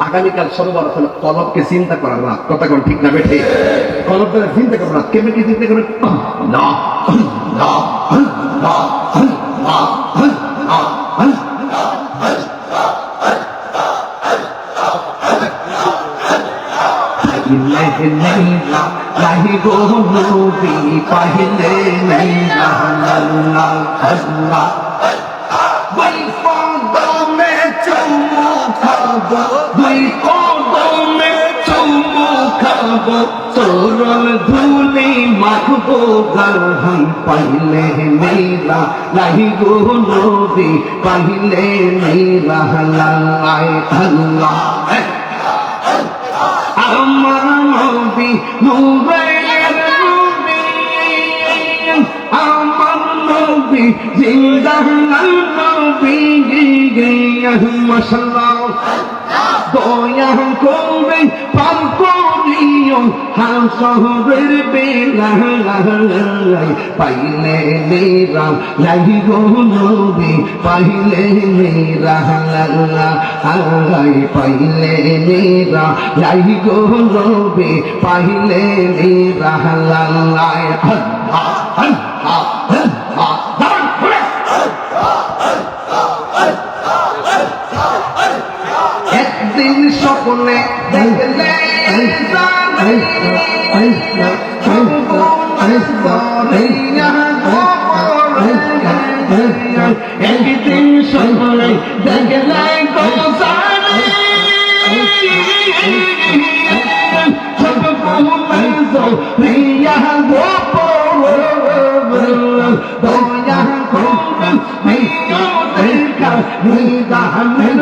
আগামীকাল সরোবর হলো কলবকে চিন্তা করার রাত। কথা কোন ঠিক না বেঠে? কলব দ্বারা চিন্তা করার রাত কেমন কি চিন্তা করবেন? না না না নেইলা আল্লাহ আল্লাহ দুই কদমে চুমু খাব, দুই কদমে চুমু খাব। চরণ ধুলি মাখবো গান পাইলে নীলা লাহি গো নবী, পাইলে নীলা লাই আল্লাহ। আমার নবী নবী, আমার নবী জিন্দা নবী মশলা দয়া করে পার করিও। হাসরের বেলায় পাইলে নেরা লাগি গো নবী, পাইলে নেরা আই পাইলে নেরা লাগি গো নবী, পাইলে নেরা আল্লাহ আল্লাহ আল্লাহ একদিন স্বপ্নে দেখলে একদিন স্বপ্নে দেখলে গোসারে সব বহু রিয়া গোপর দয়া করুন মেয়ো দেখা নিদানের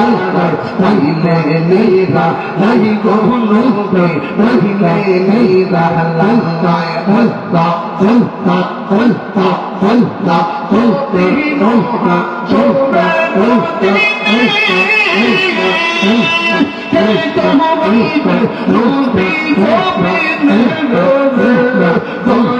নৌকা নাইলে মেরা নাই গো নৌকে নাইলে মেরা লঙ্কায় হস্তা হস্তা হস্তা হস্তা হস্তে নৌকা চৌকা হস্তা হস্তা হস্তা হস্তা হস্তা হস্তা হস্তা হস্তা হস্তা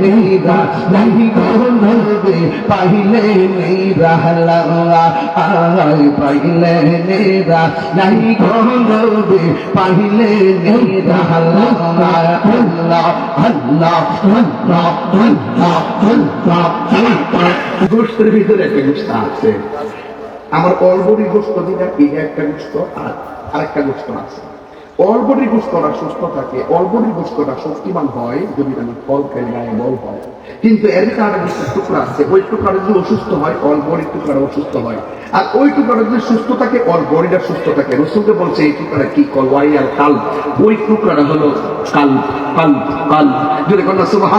নবী পাইলে পাইলে নবী পাইলে আল্লাহ আল্লাহ আল্লাহ আল্লাহ আল্লাহ গোষ্ঠের ভিতরে একটা গোষ্ঠ আছে। আমার অলবডি গোষ্ঠ যেটা, এই একটা গোষ্ঠ আর আরেকটা গোষ্ঠ আছে। অলবডি গোষ্ঠটা সুস্থ থাকে। অলবডি গোষ্ঠটা শক্তিমান হয় যদি আমি ফল খাই গায়ে বল হয়। কিন্তু এর ভিতরে একটা টুকরা আছে। ওই টুকরাটা যদি অসুস্থ হয় অলবডির টুকরাটা অসুস্থ হয়। আর ওই টুকরাটা যদি সুস্থ থাকে, অল বডিটা সুস্থ থাকে। রসুলকে বলছে, এই টুকরাটা কি কল? ওয়াই আর কাল ওই টুকরাটা হলো কাল কাল কাল যদি কন্যা সুবাহ